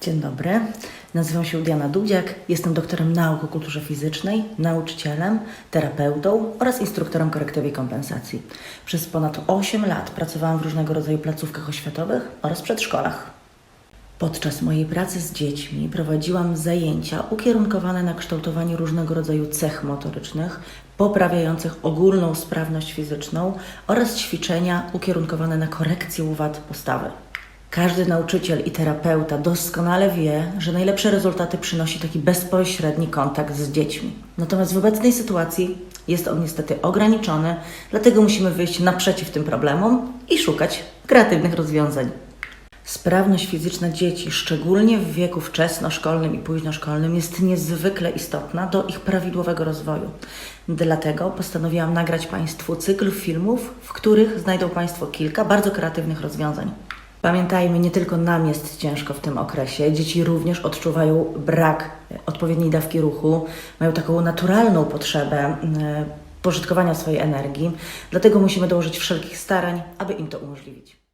Dzień dobry, nazywam się Diana Dudziak, jestem doktorem nauk o kulturze fizycznej, nauczycielem, terapeutą oraz instruktorem korektywy i kompensacji. Przez ponad 8 lat pracowałam w różnego rodzaju placówkach oświatowych oraz przedszkolach. Podczas mojej pracy z dziećmi prowadziłam zajęcia ukierunkowane na kształtowanie różnego rodzaju cech motorycznych, poprawiających ogólną sprawność fizyczną oraz ćwiczenia ukierunkowane na korekcję wad postawy. Każdy nauczyciel i terapeuta doskonale wie, że najlepsze rezultaty przynosi taki bezpośredni kontakt z dziećmi. Natomiast w obecnej sytuacji jest on niestety ograniczony, dlatego musimy wyjść naprzeciw tym problemom i szukać kreatywnych rozwiązań. Sprawność fizyczna dzieci, szczególnie w wieku wczesnoszkolnym i późnoszkolnym, jest niezwykle istotna do ich prawidłowego rozwoju. Dlatego postanowiłam nagrać Państwu cykl filmów, w których znajdą Państwo kilka bardzo kreatywnych rozwiązań. Pamiętajmy, nie tylko nam jest ciężko w tym okresie. Dzieci również odczuwają brak odpowiedniej dawki ruchu, mają taką naturalną potrzebę e, pożytkowania swojej energii, dlatego musimy dołożyć wszelkich starań, aby im to umożliwić.